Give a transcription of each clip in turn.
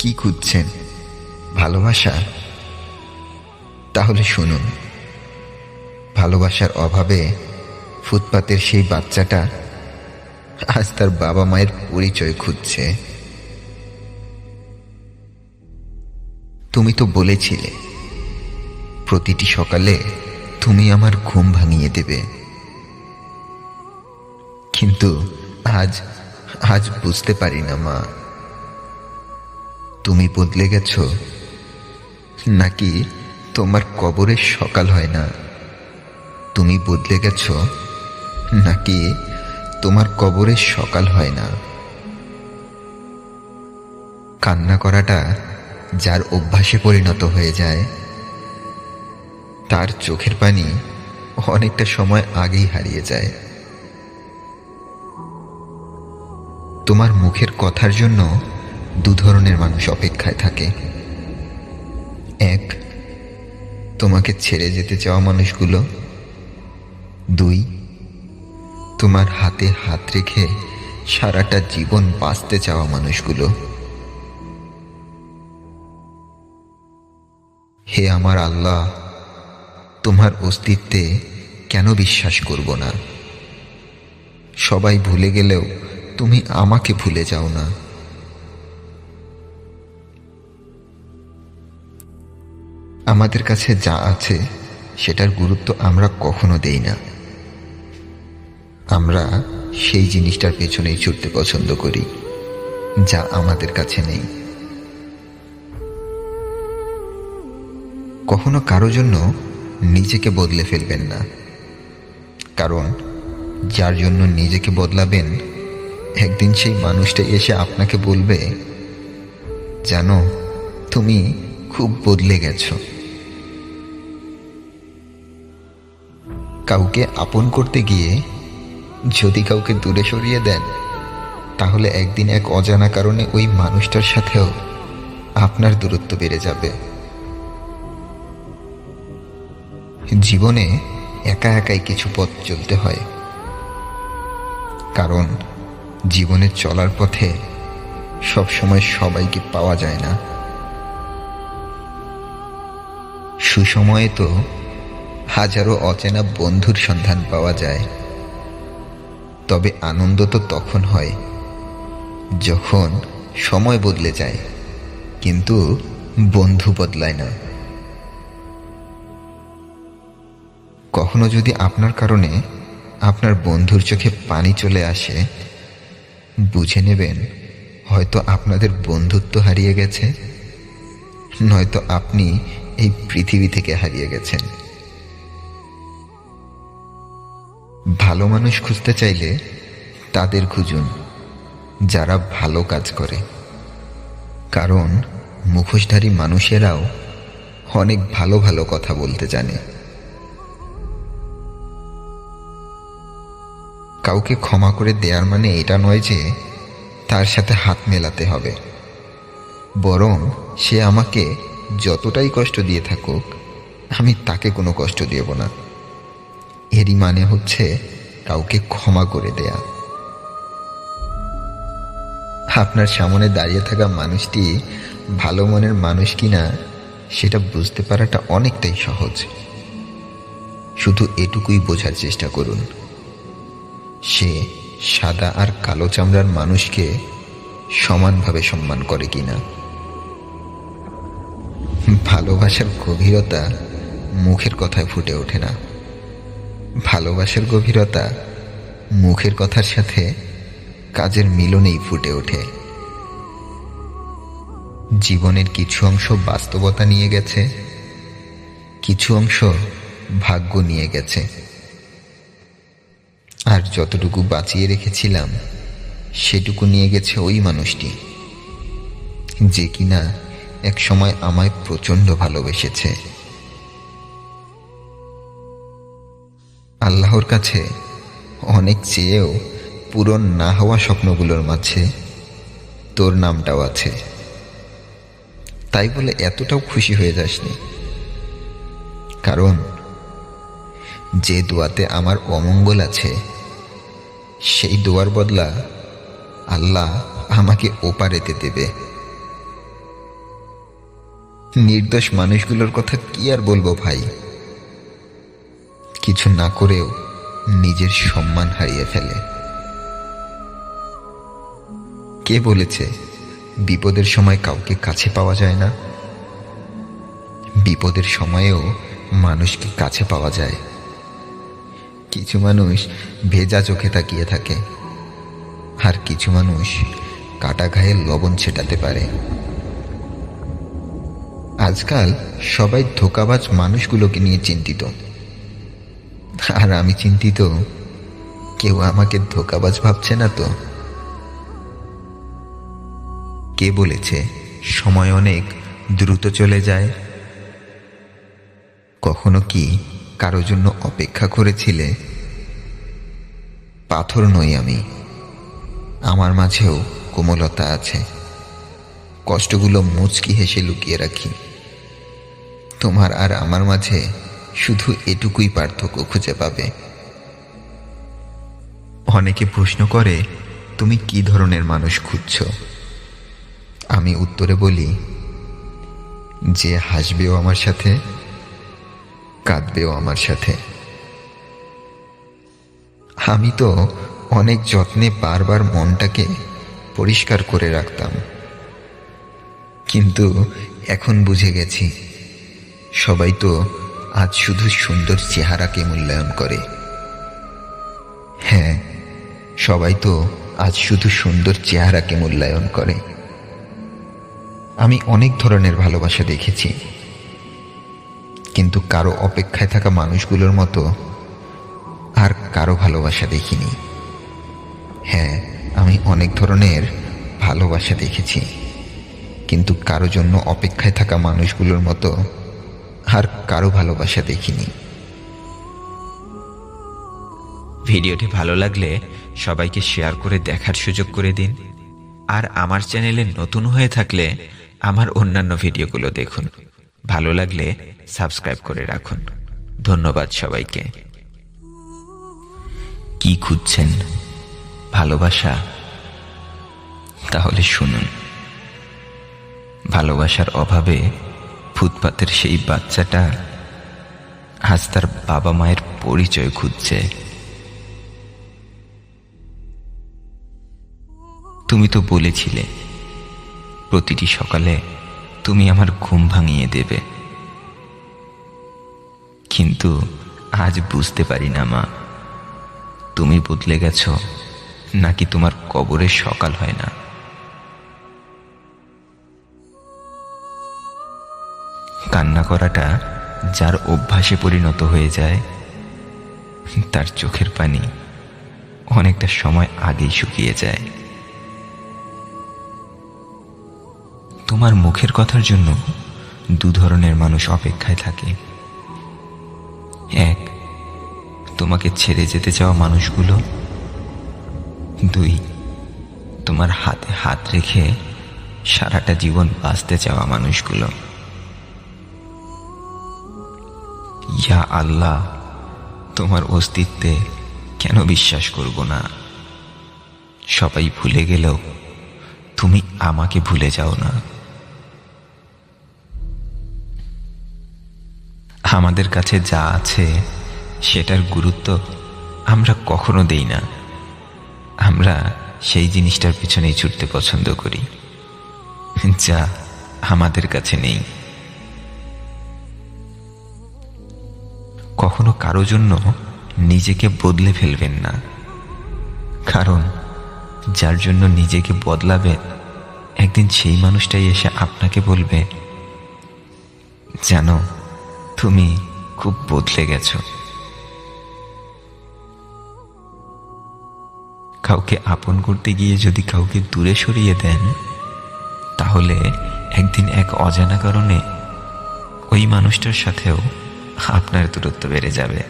কি খুঁজছেন? ভালোবাসা? তাহলে শুনুন। ভালোবাসার অভাবে ফুটপাতের সেই বাচ্চাটা আজ তার বাবা মায়ের পরিচয় খুঁজছে। তুমি তো বলেছিলে, প্রতিটি সকালে তুমি আমার ঘুম ভাঙিয়ে দেবে। কিন্তু আজ আজ বুঝতে পারি না মা। তুমি বদলে গেছ? নাকি তোমার কবরের সকাল হয় না? তুমি বদলে গেছ? নাকি তোমার কবরের সকাল হয় না? কান্না করাটা যার অভ্যাসে পরিণত হয়ে যায়, তার চোখের পানি অনেকটা সময় আগেই হারিয়ে যায়। তোমার মুখের কথার জন্য দু ধরনের মানুষ অপেক্ষায় থাকে। এক, তোমাকে ছেড়ে যেতে চাওয়া মানুষগুলো। দুই, তোমার হাতে হাত রেখে সারাটা জীবন বাঁচতে চাওয়া মানুষগুলো। হে আমার আল্লাহ, তোমার অস্তিত্বে কেন বিশ্বাস করব না? সবাই ভুলে গেলেও তুমি আমাকে ভুলে যাও না। আমাদের কাছে যা আছে, সেটার গুরুত্ব আমরা কখনো দেই না। আমরা সেই জিনিসটার পেছনেই ছুটতে পছন্দ করি, যা আমাদের কাছে নেই। কখনো কারও জন্য নিজেকে বদলে ফেলবেন না, কারণ যার জন্য নিজেকে বদলাবেন, একদিন সেই মানুষটা এসে আপনাকে বলবে, জানো, তুমি খুব বদলে গেছো। কাউকে আপন করতে গিয়ে যদি কাউকে দূরে সরিয়ে দেন, তাহলে একদিন এক অজানা কারণে ওই মানুষটার সাথেও আপনার দূরত্ব বেড়ে যাবে। জীবনে একা একাই কিছু পথ চলতে হয়। কারণ জীবনে চলার পথে সবসময় সবাইকে পাওয়া যায় না। সুসময়ে তো হাজারো অচেনা বন্ধুর সন্ধান পাওয়া যায়। তবে আনন্দ তো তখন হয়, যখন সময় বদলে যায়, কিন্তু বন্ধু বদলায় না। কখনো যদি আপনার কারণে আপনার বন্ধুর চোখে পানি চলে আসে, বুঝে নেবেন, হয়তো আপনাদের বন্ধুত্ব হারিয়ে গেছে, নয়তো আপনি এই পৃথিবী থেকে হারিয়ে গেছেন। ভালো মানুষ খুঁজতে চাইলে তাদের খুঁজুন, যারা ভালো কাজ করে। কারণ মুখোশধারী মানুষেরাও অনেক ভালো ভালো কথা বলতে জানে। কাউকে ক্ষমা করে দেওয়ার মানে এটা নয় যে তার সাথে হাত মেলাতে হবে। বরং সে আমাকে যতটাই কষ্ট দিয়ে থাকুক, আমি তাকে কোনো কষ্ট দেব না। এরই মানে হচ্ছে কাউকে ক্ষমা করে দেয়া। আপনার সামনে দাঁড়িয়ে থাকা মানুষটি ভালো মনের মানুষ কিনা সেটা বুঝতে পারাটা অনেকটাই সহজ। শুধু এটুকুই বোঝার চেষ্টা করুন। সে সাদা আর কালো চামড়ার মানুষকে সমানভাবে সম্মান করে কিনা। ভালোবাসার গভীরতা মুখের কথায় ফুটে ওঠে না। ভালোবাসার গভীরতা মুখের কথার সাথে কাজের মিলনেই ফুটে ওঠে। জীবনের কিছু অংশ বাস্তবতা নিয়ে গেছে, কিছু অংশ ভাগ্য নিয়ে গেছে। আর যতটুকু বাঁচিয়ে রেখেছিলাম, সেটুকু নিয়ে গেছে ওই মানুষটি, যে কিনা এক সময় আমায় প্রচণ্ড ভালোবেসেছে। আল্লাহর কাছে অনেক চেয়েও পূরণ না হওয়া স্বপ্নগুলোর মাঝে তোর নামটাও আছে। তাই বলে এতটাও খুশি হয়ে যাসনি। কারণ যে দোয়াতে আমার অমঙ্গল আছে, সেই দোয়ার বদলা আল্লাহ আমাকে ওপারেতে দেবে। নির্দোষ মানুষগুলোর কথা কি আর বলব ভাই? কিছু না করেও নিজের সম্মান হারিয়ে ফেলে। কে বলেছে বিপদের সময় কাউকে কাছে পাওয়া যায় না? বিপদের সময়েও মানুষকে কাছে পাওয়া যায়। কিছু মানুষ ভেজা চোখে তাকিয়ে থাকে, আর কিছু মানুষ কাটা ঘায়ে লবণ ছেটাতে পারে। আজকাল সবাই ধোকাবাজ মানুষগুলোকে নিয়ে চিন্তিত। আর আমি চিন্তিত। কেউ আমাকে ধোকাবাজ ভাবছে না তো? কে বলেছে সময় অনেক, দ্রুত চলে যায়? কখনো কি কারও জন্য অপেক্ষা করেছিলে? পাথর নই আমি। আমার মাঝেও কোমলতা আছে। কষ্টগুলো মুচকি হেসে লুকিয়ে রাখি। তোমার আর আমার মাঝে শুধু এটুকুই পার্থক্য খুঁজে পাবে। অনেকে প্রশ্ন করে, তুমি কি ধরনের মানুষ খুঁজছ? আমি উত্তরে বলি, যে হাসবেও আমার সাথে, কাঁদবেও আমার সাথে। আমি তো অনেক যত্নে বারবার মনটাকে পরিষ্কার করে রাখতাম। কিন্তু এখন বুঝে গেছি, সবাই তো আজ শুধু সুন্দর চেহারাকে মূল্যায়ন করে। হ্যাঁ সবাই তো আজ শুধু সুন্দর চেহারাকে মূল্যায়ন করে। আমি অনেক ধরনের ভালোবাসা দেখেছি। কিন্তু কারও অপেক্ষায় থাকা মানুষগুলোর মতো আর কারও ভালোবাসা দেখিনি। হ্যাঁ আমি অনেক ধরনের ভালোবাসা দেখেছি। কিন্তু কারও জন্য অপেক্ষায় থাকা মানুষগুলোর মতো আর কারও ভালোবাসা দেখিনি। ভিডিওটি ভালো লাগলে সবাইকে শেয়ার করে দেখার সুযোগ করে দিন। আর আমার চ্যানেলে নতুন হয়ে থাকলে আমার অন্যান্য ভিডিওগুলো দেখুন। ভালো লাগলে সাবস্ক্রাইব করে রাখুন। ধন্যবাদ সবাইকে। কি খুঁজছেন? ভালোবাসা? তাহলে শুনুন। ভালোবাসার অভাবে ফুটপাতের সেই বাচ্চাটা আজ তার বাবা মায়ের পরিচয় খুঁজছে। তুমি তো বলেছিলে, প্রতিটি সকালে তুমি আমার ঘুম ভাঙিয়ে দেবে। কিন্তু আজ বুঝতে পারি না, মা। তুমি বদলে গেছো, নাকি তোমার কবরের সকাল হয় না? কান্না করাটা যার অভ্যাসে পরিণত হয়ে যায়, তার চোখের পানি অনেকটা সময় আগেই শুকিয়ে যায়। তোমার মুখের কথার জন্য দু ধরনের মানুষ অপেক্ষায় থাকে। এক, তোমাকে ছেড়ে যেতে চাওয়া মানুষগুলো। দুই, তোমার হাতে হাত রেখে সারাটা জীবন বাঁচতে চাওয়া মানুষগুলো। ইয়া আল্লাহ, তোমার অস্তিত্বে কেন বিশ্বাস করব না? সবাই ভুলে গেলেও তুমি আমাকে ভুলে যাও না। আমাদের কাছে যা আছে, সেটার গুরুত্ব আমরা কখনো দেই না। আমরা সেই জিনিসটার পিছনেই ছুটতে পছন্দ করি, যা আমাদের কাছে নেই। কখনো কারও জন্য নিজেকে বদলে ফেলবেন না। কারণ যার জন্য নিজেকে বদলাবে, একদিন সেই মানুষটাই এসে আপনাকে বলবে, জানো, তুমি খুব বদলে গেছো। কাউকে আপন করতে গিয়ে যদি কাউকে দূরে সরিয়ে দেন, তাহলে একদিন এক অজানা কারণে ওই মানুষটার সাথেও আপনার দূরত্ব বেড়ে যাবে।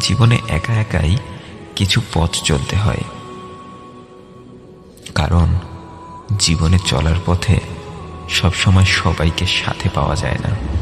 জীবনে একা একাই কিছু পথ চলতে হয়। কারণ জীবনে চলার পথে সবসময় সবাইকে সাথে পাওয়া যায় না।